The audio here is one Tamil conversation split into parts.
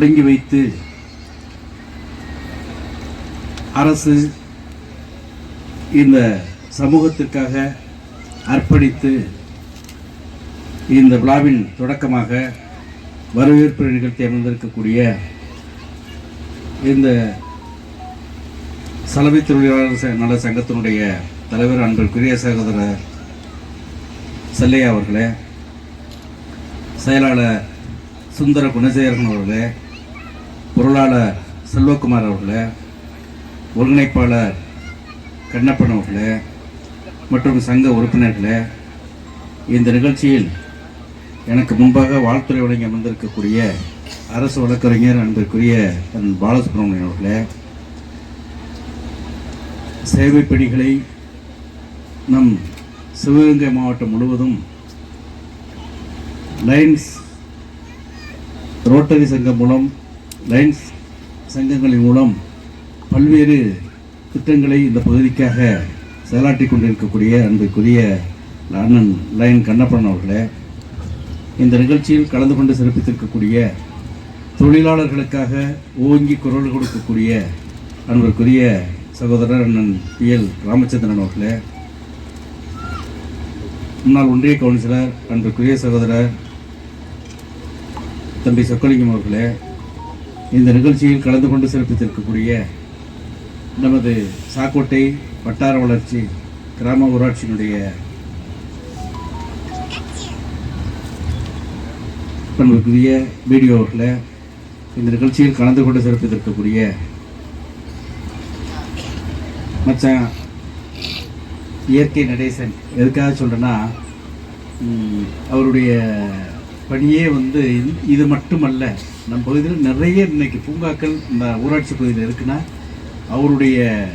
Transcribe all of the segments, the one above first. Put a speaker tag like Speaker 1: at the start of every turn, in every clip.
Speaker 1: தொடங்கி வைத்து அரசு இந்த சமூகத்திற்காக அர்ப்பணித்து இந்த விழாவின் தொடக்கமாக வரவேற்பு நிகழ்த்தி அமர்ந்திருக்கக்கூடிய இந்த சலவை தொழிலாளர் நல சங்கத்தினுடைய தலைவர் அன்பிற்குரிய சகோதரர் செல்லையா அவர்களே செயலாளர் சுந்தர குணசேகரன் அவர்களே பொருளாளர் செல்வகுமார் அவர்களே ஒருங்கிணைப்பாளர் கண்ணப்பன் அவர்களே மற்றும் சங்க உறுப்பினர்களே இந்த நிகழ்ச்சியில் எனக்கு முன்பாக வாழ்த்துறை வழங்கி அமர்ந்திருக்கக்கூடிய அரசு வழக்கறிஞர் அன்பிற்குரிய என் பாலசுப்ரமணியன் அவர்களே சேவை பணிகளை நம் சிவகங்கை மாவட்டம் முழுவதும் லைன்ஸ் ரோட்டரி சங்கம் மூலம் லைன்ஸ் சங்கங்களின் மூலம் பல்வேறு திட்டங்களை இந்த பகுதிக்காக செயலாற்றி கொண்டிருக்கக்கூடிய அன்புக்குரிய அண்ணன் லைன் கண்ணப்பன் அவர்களே இந்த நிகழ்ச்சியில் கலந்து கொண்டு சிறப்பித்திருக்கக்கூடிய தொழிலாளர்களுக்காக ஓங்கி குரல் கொடுக்கக்கூடிய அன்பிற்குரிய சகோதரர் அண்ணன் பி எல் ராமச்சந்திரன் அவர்களே முன்னாள் ஒன்றிய கவுன்சிலர் அன்பிற்குரிய சகோதரர் தம்பி சொக்கலிங்கம் அவர்களே இந்த நிகழ்ச்சியில் கலந்து கொண்டு சிறப்பித்திருக்கக்கூடிய நமது சாக்கோட்டை வட்டார வளர்ச்சி கிராம ஊராட்சியினுடைய பண்புக்குரிய வீடியோ அவர்களே இந்த நிகழ்ச்சியில் கலந்து கொண்டு சிறப்பித்திருக்கக்கூடிய மச்சான் இயற்கை நடேசன். எதுக்காக சொல்கிறேன்னா அவருடைய பணியே வந்து இது- மட்டுமல்ல நம் பகுதியில் நிறைய இன்னைக்கு பூங்காக்கள் இந்த ஊராட்சி பகுதியில் இருக்குன்னா அவருடைய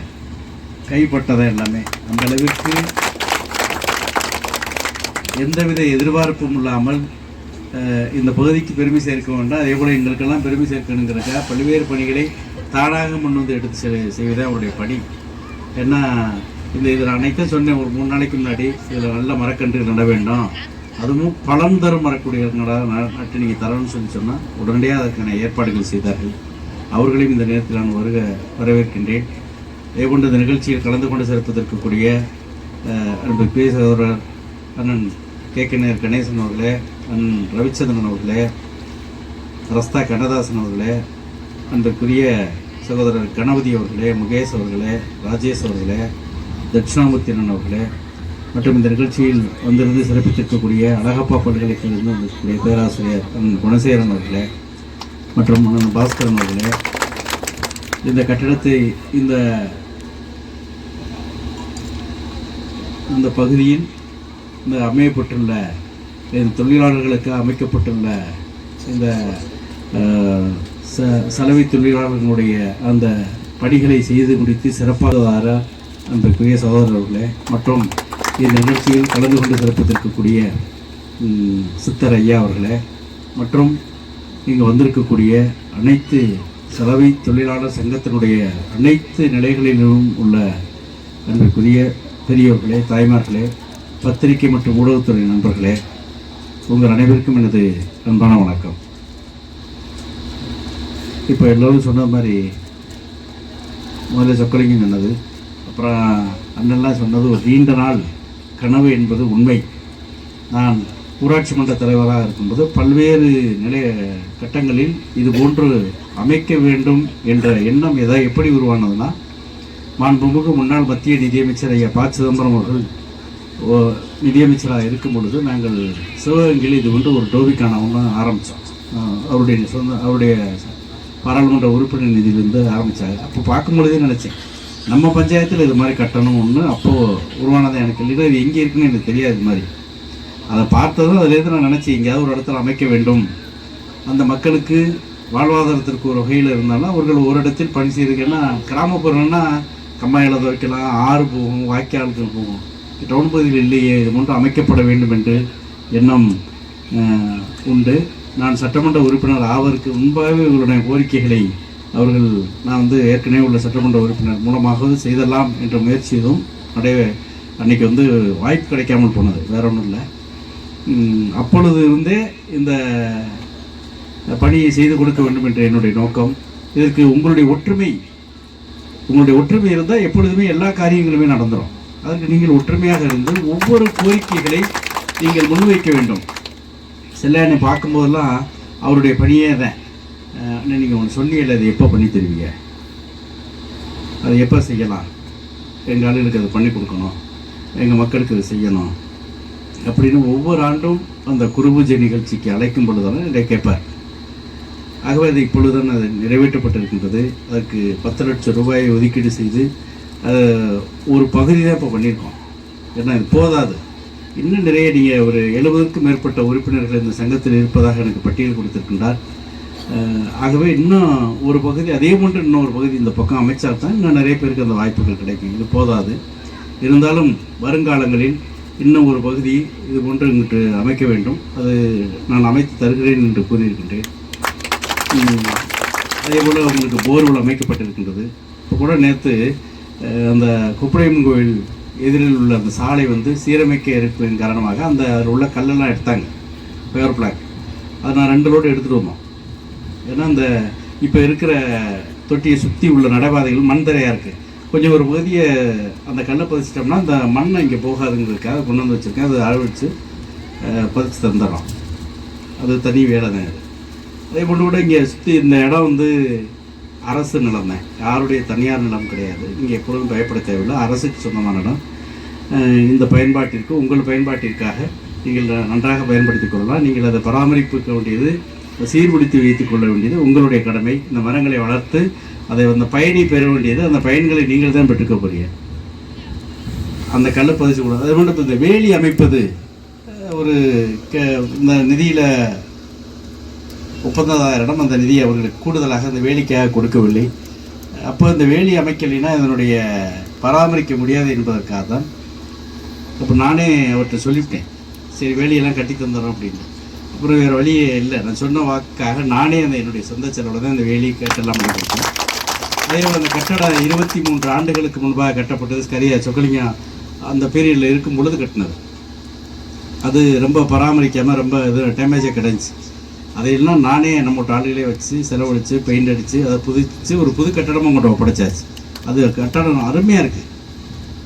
Speaker 1: கைப்பட்டதை எல்லாமே அந்த அளவிற்கு எந்தவித எதிர்பார்ப்பும் இல்லாமல் இந்த பகுதிக்கு பெருமை சேர்க்க வேண்டாம். அதே போல் எங்களுக்கெல்லாம் பெருமை சேர்க்கணுங்கிறதுக்காக பல்வேறு பணிகளை தானாக முன் வந்து எடுத்து செ செய்வதே அவருடைய பணி. ஏன்னா இந்த இதில் அனைத்தும் சொன்னேன் ஒரு மூணு நாளைக்கு முன்னாடி. இதில் நல்ல மரக்கன்று நட வேண்டும். அதுவும் பலம் தரும் வரக்கூடிய நட- நீங்கள் தரணும்னு சொல்லி சொன்னால் உடனடியாக அதற்கான ஏற்பாடுகள் செய்தார்கள். அவர்களையும் இந்த நேரத்தில் நான் வருக வரவேற்கின்றேன். இதேபோன்று இந்த நிகழ்ச்சியில் கலந்து கொண்டு சிறப்பித்திருக்கக்கூடிய அன்பு பி சகோதரர் அண்ணன் கே. கண்ணர் கணேசன் அவர்களே அண்ணன் ரவிச்சந்திரன் அவர்களே ரஸ்தா கண்ணதாசன் அவர்களே அன்பிற்குரிய சகோதரர் கணபதி அவர்களே முகேஷ் அவர்களே ராஜேஷ் அவர்களே தட்சிணாமூர்த்தி அண்ணன் அவர்களே மற்றும் இந்த நிகழ்ச்சியில் வந்திருந்து சிறப்பித்திருக்கக்கூடிய அழகப்பா பல்கலைக்கழகத்திலிருந்து வந்திருக்கக்கூடிய பேராசிரியர் அண்ணன் குணசேகரன் அவர்களே மற்றும் அண்ணன் பாஸ்கரன் அவர்களே. இந்த கட்டிடத்தை இந்த இந்த பகுதியில் இந்த அமையப்பட்டுள்ள இந்த தொழிலாளர்களுக்கு அமைக்கப்பட்டுள்ள இந்த ச- சலவை தொழிலாளர்களுடைய அந்த பணிகளை செய்து முடித்து சிறப்பாக அன்புக்குரிய சகோதரர்களே. மற்றும் இந்நிகழ்ச்சியில் கலந்து கொண்டு சிறப்பித்திருக்கக்கூடிய சித்தர் ஐயா அவர்களே மற்றும் இங்கே வந்திருக்கக்கூடிய அனைத்து சலவை தொழிலாளர் சங்கத்தினுடைய அனைத்து நிலைகளிலும் உள்ள அன்பிற்குரிய பெரியவர்களே தாய்மார்களே பத்திரிகை மற்றும் ஊடகத்துறை நண்பர்களே உங்கள் அனைவருக்கும் எனது அன்பான வணக்கம். இப்போ எல்லோரும் சொன்ன மாதிரி முதல்ல சொக்கலிங்கம் சொன்னது அப்புறம் அண்ணெல்லாம் சொன்னது ஒரு நீண்ட நாள் கனவு என்பது உண்மை. நான் ஊராட்சி மன்ற தலைவராக இருக்கும்போது பல்வேறு நிலைய கட்டங்களில் இது போன்று அமைக்க வேண்டும் என்ற எண்ணம் எதை எப்படி உருவானதுன்னா மாண்புமிகு முன்னாள் மத்திய நிதியமைச்சர் ஐயா ப. சிதம்பரம் அவர்கள் நிதியமைச்சராக இருக்கும் பொழுது நாங்கள் சிவகங்கையில் இது கொண்டு ஒரு டோபிக்கான ஒன்று ஆரம்பித்தோம். அவருடைய சொந்த அவருடைய பாராளுமன்ற உறுப்பினர் நிதியிலிருந்து ஆரம்பித்தாங்க அப்போ பார்க்கும் பொழுதே நினச்சேன் நம்ம பஞ்சாயத்தில் இது மாதிரி கட்டணும் ஒன்று அப்போது உருவானதை எனக்கு இல்லை இது எங்கே இருக்குன்னு எனக்கு தெரியாது இது மாதிரி. அதை பார்த்ததும் அதுலேருந்து நான் நினச்சேன் எங்கேயாவது ஒரு இடத்துல அமைக்க வேண்டும். அந்த மக்களுக்கு வாழ்வாதாரத்திற்கு ஒரு வகையில் இருந்தாலும் அவர்கள் ஒரு இடத்தில் பணி செய்யுதுன்னா கிராமப்புறம்னா கம்மாயில் துவைக்கலாம் ஆறு போகும் வாய்க்கால்கள் போகும். டவுன் பகுதியில் இல்லையே இது மட்டும் அமைக்கப்பட வேண்டும் என்று எண்ணம் உண்டு. நான் சட்டமன்ற உறுப்பினர் ஆவதற்கு முன்பாகவே உங்களுடைய கோரிக்கைகளை அவர்கள் நான் வந்து ஏற்கனவே உள்ள சட்டமன்ற உறுப்பினர் மூலமாக செய்தலாம் என்ற முயற்சியும் அடைய அன்றைக்கி வந்து வாய்ப்பு கிடைக்காமல் போனது. வேற ஒன்றும் இல்லை. அப்பொழுது இருந்தே இந்த பணியை செய்து கொடுக்க வேண்டும் என்ற என்னுடைய நோக்கம். இதற்கு உங்களுடைய ஒற்றுமை உங்களுடைய ஒற்றுமை இருந்தால் எப்பொழுதுமே எல்லா காரியங்களுமே நடந்துடும் அதற்கு நீங்கள் ஒற்றுமையாக இருந்து ஒவ்வொரு கோரிக்கைகளை நீங்கள் முன்வைக்க வேண்டும். செல்லானை பார்க்கும்போதெல்லாம் அவருடைய பணியே தான் நீங்கள் ஒன்று சொன்னீங்கல்ல அதை எப்போ பண்ணி தருவீங்க? அதை எப்போ செய்யலாம்? எங்கள் ஆளுகளுக்கு அதை பண்ணி கொடுக்கணும். எங்கள் மக்களுக்கு அதை செய்யணும். அப்படின்னு ஒவ்வொரு ஆண்டும் அந்த குருபூஜை நிகழ்ச்சிக்கு அழைக்கும் பொழுதெல்லாம் இதை கேட்பார். ஆகவே அது இப்பொழுதுதான் அது நிறைவேற்றப்பட்டிருக்கின்றது. அதற்கு பத்து லட்சம் ரூபாயை ஒதுக்கீடு செய்து ஒரு பகுதி தான் இப்போ பண்ணியிருக்கோம். ஏன்னா இது போதாது. இன்னும் நிறைய நீங்கள் ஒரு எழுபதுக்கும் மேற்பட்ட உறுப்பினர்கள் இந்த சங்கத்தில் இருப்பதாக எனக்கு பட்டியல் கொடுத்திருக்கின்றார். ஆகவே இன்னும் ஒரு பகுதி அதே போன்று இன்னொரு பகுதி இந்த பக்கம் அமைச்சா தான் இன்னும் நிறைய பேருக்கு அந்த வாய்ப்புகள் கிடைக்கும். இது போதாது. இருந்தாலும் வருங்காலங்களில் இன்னும் ஒரு பகுதி இது போன்று இங்கிட்டு அமைக்க வேண்டும். அது நான் அமைத்து தருகிறேன் என்று கூறியிருக்கின்றேன். அதே போல் உங்களுக்கு போர்வெல் அமைக்கப்பட்டிருக்கின்றது. இப்போ கூட நேற்று அந்த குப்படையம்மன் கோவில் எதிரில் உள்ள அந்த சாலை வந்து சீரமைக்க இருப்பதன் காரணமாக அந்த அதில் உள்ள கல்லெல்லாம் எடுத்தாங்க. பேர் பிளாக் அதை நான் ரெண்டு லோடு எடுத்துகிட்டு வந்தோம். ஏன்னா அந்த இப்போ இருக்கிற தொட்டியை சுற்றி உள்ள நடைபாதைகள் மண் தரையாக இருக்குது கொஞ்சம் ஒரு பகுதியை அந்த கல்லை பதிச்சிட்டோம்னா அந்த மண்ணை இங்கே போகாதுங்கிறதுக்காக கொண்டு வந்து வச்சுருக்கேன். அதை அளவழித்து பதிச்சு தந்துடுறோம். அது தனி வேலை தான் அது அதே போன்று கூட இங்கே சுற்றி இந்த இடம் வந்து அரசு நிலம் தான். யாருடைய தனியார் நிலம் கிடையாது. இங்கே எப்பொழுதும் பயப்பட தேவையில்லை. அரசுக்கு சொந்தமான இடம். இந்த பயன்பாட்டிற்கு உங்கள் பயன்பாட்டிற்காக நீங்கள் நன்றாக பயன்படுத்திக் கொள்ளலாம். நீங்கள் அதை பராமரிப்புக்க வேண்டியது சீர்பிடித்து வைத்துக் கொள்ள வேண்டியது உங்களுடைய கடமை. இந்த மரங்களை வளர்த்து அதை அந்த பயனை பெற வேண்டியது அந்த பயன்களை நீங்கள் தான் பெற்றுக்க போறீங்க. அந்த கல்லை பதிச்சு கூடாது அது மட்டும் இந்த வேலி அமைப்பது ஒரு க- இந்த நிதியில் ஒப்பந்ததாரிடம் அந்த நிதியை அவர்களுக்கு கூடுதலாக அந்த வேலிக்காக கொடுக்கவில்லை. அப்போ இந்த வேலி அமைக்கலைன்னா இதனுடைய பராமரிக்க முடியாது என்பதற்காக தான் அப்போ நானே அவர்கிட்ட சொல்லிவிட்டேன். சரி வேலியெல்லாம் கட்டி தந்துடுறோம் அப்படின்னு அப்புறம் வேறு வழியே இல்லை. நான் சொன்ன வாக்காக நானே அந்த என்னுடைய சொந்த செலவில் தான் இந்த வேலி கட்டெல்லாம் பண்ணியிருக்கேன். அதே போல் அந்த கட்டடம் இருபத்தி மூன்று ஆண்டுகளுக்கு முன்பாக கட்டப்பட்டது கரியா சொக்கலிங்க அந்த பீரியடில் இருக்கும் பொழுது கட்டினது. அது ரொம்ப பராமரிக்காமல் ரொம்ப இது டேமேஜாக கிடந்துச்சு அதையெல்லாம் நானே நம்ம ஆளுகளே வச்சு செலவழித்து பெயிண்ட் அடித்து அதை புதிச்சு ஒரு புது கட்டடமும் கொண்டு ஒப்படைச்சாச்சு அது கட்டடம் அருமையாக இருக்குது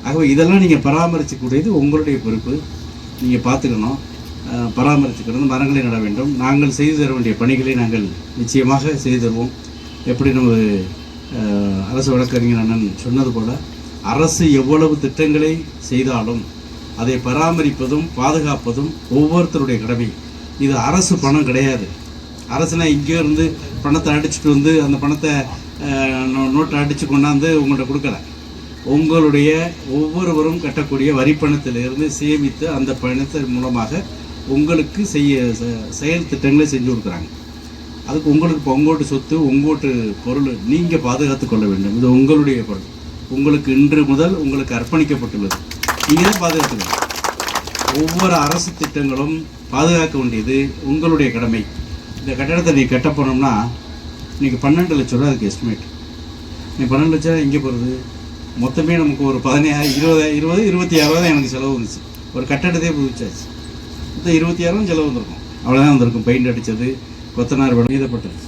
Speaker 1: ஆகவே இதெல்லாம் நீங்கள் பராமரிக்கக்கூடியது உங்களுடைய பொறுப்பு. நீங்கள் பார்த்துக்கணும். பராமரித்து கிடந்து மரங்களை நட வேண்டும். நாங்கள் செய்து தர வேண்டிய பணிகளை நாங்கள் நிச்சயமாக செய்து தருவோம். எப்படி நம்ம அரசு வழக்கறிஞர் அண்ணன் சொன்னது போல அரசு எவ்வளவு திட்டங்களை செய்தாலும் அதை பராமரிப்பதும் பாதுகாப்பதும் ஒவ்வொருத்தருடைய கடமை. இது அரசு பணம் கிடையாது. அரசுனா இங்கே இருந்து பணத்தை அடிச்சுட்டு வந்து அந்த பணத்தை நோ- நோட்டை அடித்து கொண்டாந்து உங்கள்கிட்ட கொடுக்கல. உங்களுடைய ஒவ்வொருவரும் கட்டக்கூடிய வரி பணத்திலிருந்து சேமித்து அந்த பணத்தின் மூலமாக உங்களுக்கு செய்ய செயல் திட்டங்களை செஞ்சு கொடுக்குறாங்க. அதுக்கு உங்களுக்கு இப்போ உங்கோட்டு சொத்து உங்கோட்டு பொருள் நீங்கள் பாதுகாத்து கொள்ள வேண்டும். இது உங்களுடைய பொருள். உங்களுக்கு இன்று முதல் உங்களுக்கு அர்ப்பணிக்கப்பட்டுள்ளது. நீங்கள் தான் பாதுகாத்துக்கணும். ஒவ்வொரு அரசு திட்டங்களும் பாதுகாக்க வேண்டியது உங்களுடைய கடமை. இந்த கட்டடத்தை நீ கட்ட போனோம்னா நீங்கள் பன்னெண்டு லட்ச ரூபா அதுக்கு எஸ்டிமேட் நீ பன்னெண்டு லட்சம் எங்கே போகிறது மொத்தமே நமக்கு ஒரு பதினேழு இருபது இருபது இருபத்தி ஆறுரூவா தான் எனக்கு செலவு வந்துச்சு. ஒரு கட்டடத்தையே புதுச்சாச்சு மொத்தம் இருபத்தி ஆறும் செலவு வந்திருக்கும். அவ்வளோதான் வந்திருக்கும். பெயிண்ட் அடித்தது கொத்தனார் படம் மீதப்பட்டது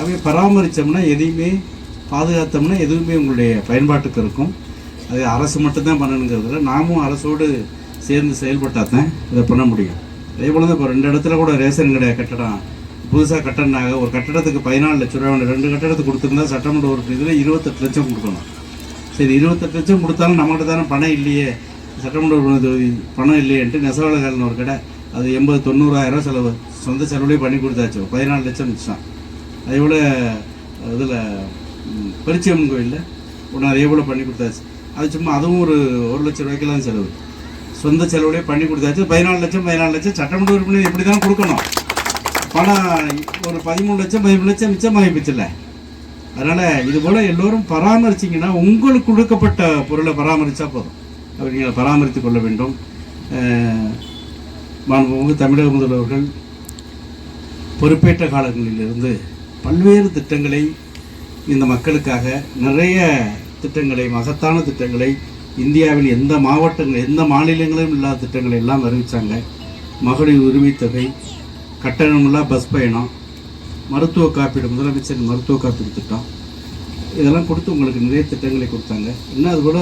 Speaker 1: அவை பராமரித்தோம்னா எதையுமே பாதுகாத்தோம்னா எதுவுமே உங்களுடைய பயன்பாட்டுக்கு இருக்கும். அது அரசு மட்டும்தான் பண்ணணுங்கிறதுல நாமும் அரசோடு சேர்ந்து செயல்பட்டால் தான் இதை பண்ண முடியும். அதே போல் தான் இப்போ ரெண்டு இடத்துல கூட ரேஷன் கடை கட்டடம் புதுசாக கட்டணாக ஒரு கட்டடத்துக்கு பதினாலு லட்ச ரூபா வேணும். ரெண்டு கட்டடத்துக்கு கொடுத்துருந்தா சட்டமன்ற ஒரு இதில் இருபத்தெட்டு லட்சம் கொடுக்கணும். சரி இருபத்தெட்டு லட்சம் கொடுத்தாலும் நம்மகிட்ட தானே பணம் இல்லையே. சட்டமன்ற உறுப்பினர் தொகுதி பணம் இல்லையேன்ட்டு நெசவாளர்கள்னு ஒரு கடை. அது எண்பது தொண்ணூறாயிரம் செலவு. சொந்த செலவுலேயே பண்ணி கொடுத்தாச்சு. பதினாலு லட்சம் மிச்சம் அதே போல் இதில் பரிச்சியம்மன் கோயிலில் ஒன்று அதே போல் பண்ணி கொடுத்தாச்சு. அது சும்மா அதுவும் ஒரு ஒரு லட்சம் ரூபாய்க்கெல்லாம் செலவு. சொந்த செலவுலேயே பண்ணி கொடுத்தாச்சு. பதினாலு லட்சம் பதினாலு லட்சம். சட்டமன்ற உறுப்பினர் இப்படி தான் கொடுக்கணும். பணம் ஒரு பதிமூணு லட்சம் பதிமூணு லட்சம் மிச்சமாகி போச்சுல்ல அதனால் இது போல் எல்லோரும் பராமரிச்சிங்கன்னா உங்களுக்கு கொடுக்கப்பட்ட பொருளை பராமரித்தா போதும். நீங்கள் பராமரித்து கொள்ள வேண்டும். மாண்புமிகு தமிழக முதல்வர்கள் பொறுப்பேற்ற காலங்களிலிருந்து பல்வேறு திட்டங்களை இந்த மக்களுக்காக நிறைய திட்டங்களை மகத்தான திட்டங்களை இந்தியாவில் எந்த மாவட்டங்கள் எந்த மாநிலங்களிலும் இல்லாத திட்டங்களை எல்லாம் அறிவித்தாங்க மகளிர் உரிமைத்தொகை கட்டணமில்லா பஸ் பயணம் மருத்துவ காப்பீடு முதலமைச்சரின் மருத்துவ காப்பீடு திட்டம் இதெல்லாம் கொடுத்து உங்களுக்கு நிறைய திட்டங்களை கொடுத்தாங்க. இன்னும் அது கூட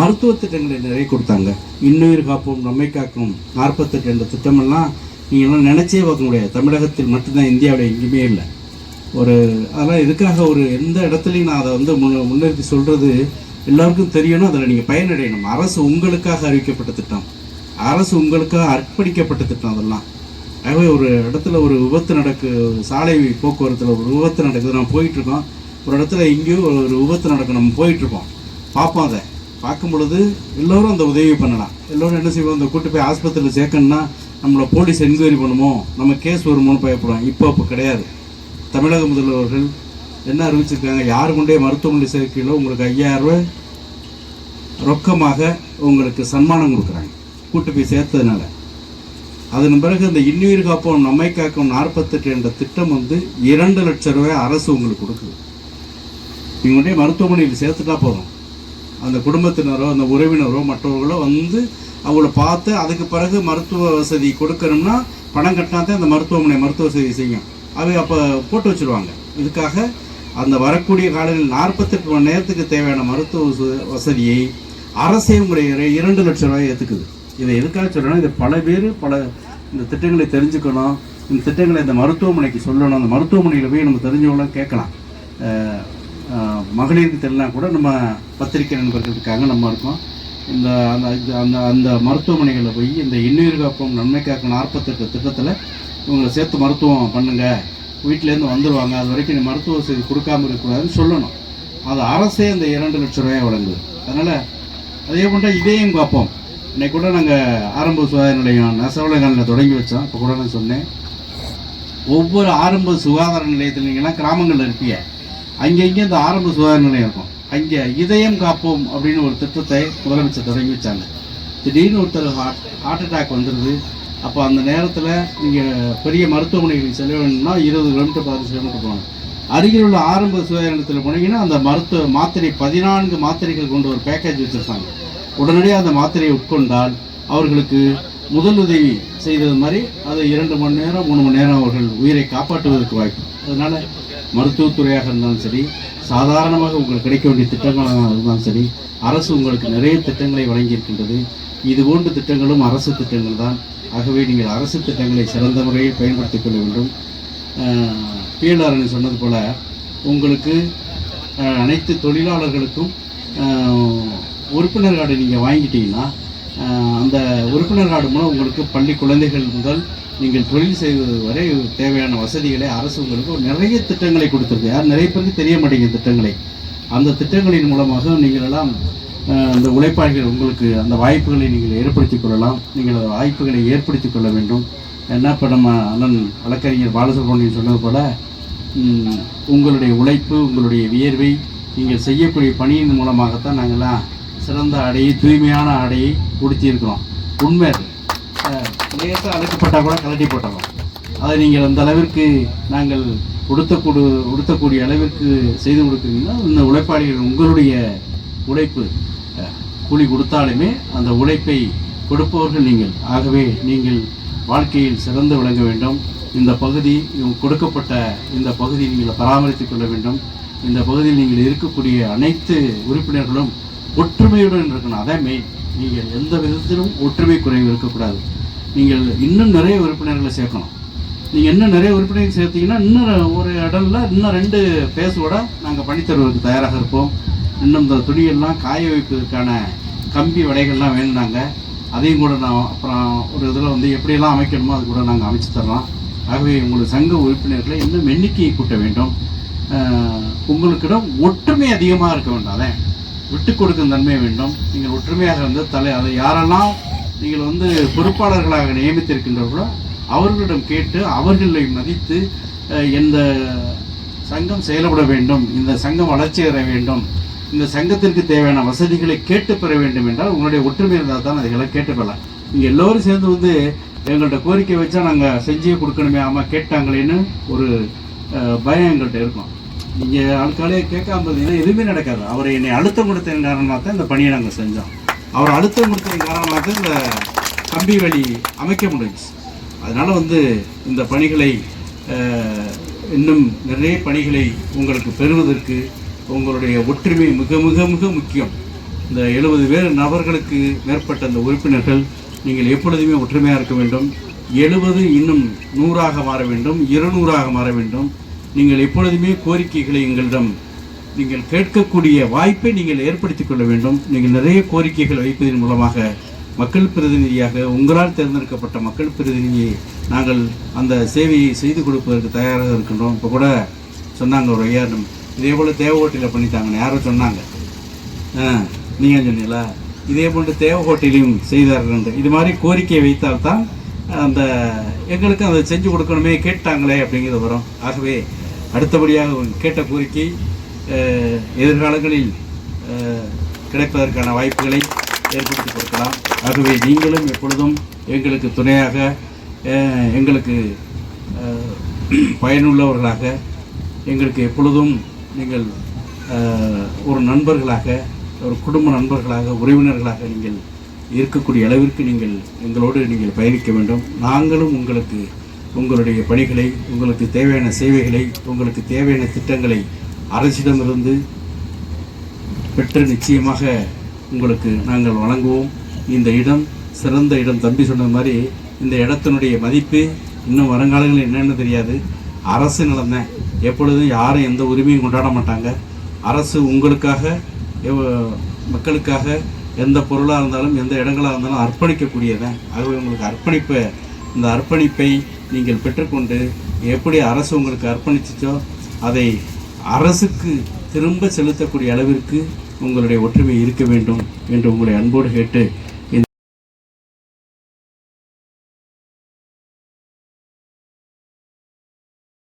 Speaker 1: மருத்துவ திட்டங்களை நிறைய கொடுத்தாங்க. இன்னுயிர் காப்போம் நம்மை காக்கும் நாற்பத்தெட்டு என்ற திட்டமெல்லாம் நீங்கள்லாம் நினச்சே பார்க்க முடியாது. தமிழகத்தில் மட்டும்தான் இந்தியாவில் எங்கேயுமே இல்லை. ஒரு அதெல்லாம் எதுக்காக ஒரு எந்த இடத்துலையும் நான் அதை வந்து முன் முன்னிறுத்தி சொல்கிறது எல்லாருக்கும் தெரியணும். அதில் நீங்கள் பயனடையணும். அரசு உங்களுக்காக அறிவிக்கப்பட்ட திட்டம். அரசு உங்களுக்காக அர்ப்பணிக்கப்பட்ட திட்டம் அதெல்லாம். ஆகவே ஒரு இடத்துல ஒரு விபத்து நடக்கு சாலை போக்குவரத்தில் ஒரு விபத்து நடக்குது நான் போயிட்டுருக்கோம் ஒரு இடத்துல எங்கேயோ ஒரு விபத்து நடக்கும். நம்ம போயிட்டுருப்போம். பார்ப்போம் அதை. பார்க்கும் பொழுது எல்லோரும் அந்த உதவி பண்ணலாம். எல்லோரும் என்ன செய்வோம்? அந்த கூட்டு போய் ஆஸ்பத்திரியில் சேர்க்கணும்னா நம்மளை போலீஸ் என்கொயரி பண்ணுமோ? நம்ம கேஸ் வருமோன்னு பயப்படுவோம். இப்போ அப்போ கிடையாது. தமிழக முதல்வர்கள் என்ன அறிவிச்சிருக்காங்க? யார் கொண்டே மருத்துவமனை சேர்க்கையில உங்களுக்கு ஐயாயிரரூவா ரொக்கமாக உங்களுக்கு சன்மானம் கொடுக்குறாங்க. கூட்டு போய் சேர்த்ததுனால. அதன் பிறகு இந்த இன்னுயிர் காப்போம் நம்மை காக்கும் நாற்பத்தெட்டு என்ற திட்டம் வந்து இரண்டு லட்சம் ரூபாய் அரசு உங்களுக்கு கொடுக்குது. நீங்கள் உடனே மருத்துவமனையில் சேர்த்துட்டா போதும். அந்த குடும்பத்தினரோ அந்த உறவினரோ மற்றவர்களோ வந்து அவங்கள பார்த்து அதுக்கு பிறகு மருத்துவ வசதி கொடுக்கணும்னா பணம் கட்டினா தான் அந்த மருத்துவமனை மருத்துவ வசதி செய்யும். அவை அப்போ போட்டு வச்சுருவாங்க. இதுக்காக அந்த வரக்கூடிய காலங்களில் நாற்பத்தெட்டு மணி நேரத்துக்கு தேவையான மருத்துவ வசதியை அரசே உங்களுடைய இரண்டு லட்சம் ரூபாய் ஏற்றுக்குது இதை எதுக்காக சொல்கிறேன்னா இதை பல பேர் பல இந்த திட்டங்களை தெரிஞ்சுக்கணும். இந்த திட்டங்களை இந்த மருத்துவமனைக்கு சொல்லணும். அந்த மருத்துவமனையில் போய் நம்ம தெரிஞ்சவங்களாம் கேட்கலாம். மகளிருக்கு தெரியலனா கூட நம்ம பத்திரிகை நண்பர்களுக்காக நம்ம இருக்கோம். இந்த அந்த இது- அந்த அந்த மருத்துவமனைகளில் போய் இந்த இன்னுயிர் காப்போம் நன்மை காக்கும் நாற்பத்தெட்டு திட்டத்தில் இவங்களை சேர்த்து மருத்துவம் பண்ணுங்கள் வீட்டிலேருந்து வந்துடுவாங்க அது வரைக்கும் நீ மருத்துவ வசதி கொடுக்காம இருக்கக்கூடாதுன்னு சொல்லணும். அது அரசே இந்த இரண்டு லட்சம் ரூபாய் வழங்குது. அதனால் அதே போன்ற இதையும் பார்ப்போம். இன்னைக்கு கூட நாங்கள் ஆரம்ப சுகாதார நிலையம் நெசவலகாலில் தொடங்கி வச்சோம். இப்போ கூட நான் சொன்னேன். ஒவ்வொரு ஆரம்ப சுகாதார நிலையத்தில் நீங்கள்லாம் கிராமங்களில் இருப்பீங்க. அங்கங்கே இந்த ஆரம்ப சுகாதார நிலையம் இருக்கும். அங்கே இதயம் காப்போம் அப்படின்னு ஒரு திட்டத்தை முதலமைச்சர் தொடங்கி வச்சாங்க. திடீர்னு ஒருத்தர் ஹார்ட் ஹார்ட் அட்டாக் வந்துடுது அப்போ அந்த நேரத்தில் நீங்கள் பெரிய மருத்துவமனைகளுக்கு செல்ல வேணும்னா இருபது கிலோமீட்டர் பதினஞ்சு கிலோமீட்டர் போகணும். அருகில் உள்ள ஆரம்ப சுகாதார நிலையத்தில் போனீங்கன்னா அந்த மருத்துவ மாத்திரை பதினான்கு மாத்திரைகள் கொண்ட ஒரு பேக்கேஜ் வச்சுருக்காங்க உடனடியாக அந்த மாத்திரையை உட்கொண்டால் அவர்களுக்கு முதலுதவி செய்தது மாதிரி அது இரண்டு மணி நேரம் மூணு மணி நேரம் அவர்கள் உயிரை காப்பாற்றுவதற்கு வாய்ப்பு. அதனால் மருத்துவத்துறையாக இருந்தாலும் சரி சாதாரணமாக உங்களுக்கு கிடைக்க வேண்டிய திட்டங்களாக இருந்தாலும் சரி அரசு உங்களுக்கு நிறைய திட்டங்களை வழங்கியிருக்கின்றது. இது போன்ற திட்டங்களும் அரசு திட்டங்கள் தான். ஆகவே நீங்கள் அரசு திட்டங்களை சிறந்த முறையில் பயன்படுத்திக் கொள்ள வேண்டும். பிஎல்ஆர்னு சொன்னது போல் உங்களுக்கு அனைத்து தொழிலாளர்களுக்கும் உறுப்பினர் கார்டு நீங்கள் வாங்கிட்டீங்கன்னா அந்த உறுப்பினர் கார்டு மூலம் உங்களுக்கு பள்ளி குழந்தைகள் முதல் நீங்கள் தொழில் செய்வது வரை தேவையான வசதிகளை அரசு உங்களுக்கு நிறைய திட்டங்களை கொடுத்துருக்கு. யார் நிறைய பேருக்கு தெரிய மாட்டேங்குது திட்டங்களை. அந்த திட்டங்களின் மூலமாக நீங்கள் எல்லாம் அந்த உழைப்பாளிகள் உங்களுக்கு அந்த வாய்ப்புகளை நீங்கள் ஏற்படுத்திக் கொள்ளலாம். நீங்கள் அந்த வாய்ப்புகளை ஏற்படுத்திக் கொள்ள வேண்டும். என்ன இப்போ நம்ம அண்ணன் வழக்கறிஞர் பாலசுப்ரமணியன் சொன்னது போல உங்களுடைய உழைப்பு உங்களுடைய வியர்வை நீங்கள் செய்யக்கூடிய பணியின் மூலமாகத்தான் நாங்கள்லாம் சிறந்த ஆடையை தூய்மையான ஆடையை உடுத்தியிருக்கிறோம். உண்மை லேசாக அழைக்கப்பட்டால் கூட கலட்டி போட்டோம் அதை நீங்கள் அந்த அளவிற்கு நாங்கள் உடுத்தக்கூடு உடுத்தக்கூடிய அளவிற்கு செய்து கொடுக்குறீங்கன்னா இந்த உழைப்பாளிகள் உங்களுடைய உழைப்பு. கூலி கொடுத்தாலுமே அந்த உழைப்பை கொடுப்பவர்கள் நீங்கள். ஆகவே நீங்கள் வாழ்க்கையில் சிறந்து விளங்க வேண்டும். இந்த பகுதி கொடுக்கப்பட்ட இந்த பகுதியை நீங்கள் பராமரித்துக் கொள்ள வேண்டும். இந்த பகுதியில் நீங்கள் இருக்கக்கூடிய அனைத்து உறுப்பினர்களும் ஒற்றுமையுடன் இருக்கணும். அதான் மெயின் நீங்கள் எந்த விதத்திலும் ஒற்றுமை குறைவு இருக்கக்கூடாது. நீங்கள் இன்னும் நிறைய உறுப்பினர்களை சேர்க்கணும். நீங்கள் இன்னும் நிறைய உறுப்பினர்கள் சேர்த்தீங்கன்னா இன்னும் ஒரு இடம்ல இன்னும் ரெண்டு பேஸோட நாங்கள் பணித்தருவதற்கு தயாராக இருப்போம். இன்னும் இந்த துணியெல்லாம் காய வைப்பதற்கான கம்பி வடைகள்லாம் வேணுனாங்க அதையும் கூட நான் அப்புறம் ஒரு இதில் வந்து எப்படியெல்லாம் அமைக்கணுமோ அது கூட நாங்கள் அமைச்சு தரலாம். ஆகவே உங்களது சங்க உறுப்பினர்களை இன்னும் எண்ணிக்கையை கூட்ட வேண்டும். உங்களுக்கிடம் ஒற்றுமை அதிகமாக இருக்க வேண்டாம். அதான் விட்டு கொடுக்கும் தன்மை வேண்டும். நீங்கள் ஒற்றுமையாக இருந்து தலை அதை யாரெல்லாம் நீங்கள் வந்து பொறுப்பாளர்களாக நியமித்திருக்கின்றவர்களோ அவர்களிடம் கேட்டு அவர்களை மதித்து இந்த சங்கம் செயல்பட வேண்டும் இந்த சங்கம் வளர்ச்சி பெற வேண்டும் இந்த சங்கத்திற்கு தேவையான வசதிகளை கேட்டு பெற வேண்டும் என்றால் உங்களுடைய ஒற்றுமை இருந்தால் தான் அதுகளை கேட்டு நீங்கள் எல்லோரும் சேர்ந்து வந்து எங்கள்கிட்ட கோரிக்கை வச்சா நாங்கள் செஞ்சே கொடுக்கணுமே ஆமாம் கேட்டாங்களேன்னு ஒரு பயம் எங்கள்கிட்ட இருக்கும். நீங்கள் ஆட்காலே கேட்காம பார்த்தீங்கன்னா எதுவுமே நடக்காது. அவரை என்னை அழுத்தம் கொடுத்த காரணமாக தான் இந்த பணியை நாங்கள் செஞ்சோம். அவர் அழுத்தம் கொடுத்த காரணமாக தான் இந்த கம்பி வழி அமைக்க முடிஞ்சு அதனால் வந்து இந்த பணிகளை இன்னும் நிறைய பணிகளை உங்களுக்கு பெறுவதற்கு உங்களுடைய ஒற்றுமை மிக மிக மிக முக்கியம். இந்த எழுபது பேர் நபர்களுக்கு மேற்பட்ட அந்த உறுப்பினர்கள் நீங்கள் எப்பொழுதுமே ஒற்றுமையாக இருக்க வேண்டும். எழுபது இன்னும் நூறாக மாற வேண்டும். இருநூறாக மாற வேண்டும். நீங்கள் எப்பொழுதுமே கோரிக்கைகளை எங்களிடம் நீங்கள் கேட்கக்கூடிய வாய்ப்பை நீங்கள் ஏற்படுத்திக் கொள்ள வேண்டும். நீங்கள் நிறைய கோரிக்கைகள் வைப்பதன் மூலமாக மக்கள் பிரதிநிதியாக உங்களால் தேர்ந்தெடுக்கப்பட்ட மக்கள் பிரதிநிதியை நாங்கள் அந்த சேவையை செய்து கொடுப்பதற்கு தயாராக இருக்கின்றோம். இப்போ கூட சொன்னாங்க ஒரு ஐயா நம் இதே போல் தேவகோட்டையில் பண்ணித்தாங்கன்னு யாரோ சொன்னாங்க. ஆ நீங்கள் சொன்னீங்களா? இதே போன்று தேவகோட்டையிலையும் செய்தார்கள் என்று இது மாதிரி கோரிக்கை வைத்தால்தான் அந்த எங்களுக்கு அதை செஞ்சு கொடுக்கணுமே கேட்டாங்களே அப்படிங்கிறது வரும். ஆகவே அடுத்தபடியாக கேட்ட கோரிக்கை எதிர்காலங்களில் கிடைப்பதற்கான வாய்ப்புகளை ஏற்படுத்தி கொடுக்கலாம். ஆகவே நீங்களும் எப்பொழுதும் எங்களுக்கு துணையாக எங்களுக்கு பயனுள்ளவர்களாக எங்களுக்கு எப்பொழுதும் நீங்கள் ஒரு நண்பர்களாக ஒரு குடும்ப நண்பர்களாக உறவினர்களாக நீங்கள் இருக்கக்கூடிய அளவிற்கு நீங்கள் எங்களோடு நீங்கள் பயணிக்க வேண்டும். நாங்களும் உங்களுக்கு உங்களுடைய பணிகளை உங்களுக்கு தேவையான சேவைகளை உங்களுக்கு தேவையான திட்டங்களை அரசிடமிருந்து பெற்று நிச்சயமாக உங்களுக்கு நாங்கள் வழங்குவோம். இந்த இடம் சிறந்த இடம். தம்பி சொன்ன மாதிரி இந்த இடத்தினுடைய மதிப்பு இன்னும் வருங்காலங்களில் என்னென்னு தெரியாது. அரசு நிலம்தான் எப்பொழுதும் யாரும் எந்த உரிமையும் கொண்டாட மாட்டாங்க. அரசு உங்களுக்காக மக்களுக்காக எந்த பொருளாக இருந்தாலும் எந்த இடங்களாக இருந்தாலும் அர்ப்பணிக்கக்கூடியதான் ஆகவே உங்களுக்கு அர்ப்பணிப்பை இந்த அர்ப்பணிப்பை நீங்கள் பெற்றுக்கொண்டு எப்படி அரசு உங்களுக்கு அர்ப்பணிச்சிச்சோ அதை அரசுக்கு திரும்ப செலுத்தக்கூடிய அளவிற்கு உங்களுடைய ஒற்றுமை இருக்க வேண்டும் என்று உங்களை அன்போடு கேட்டு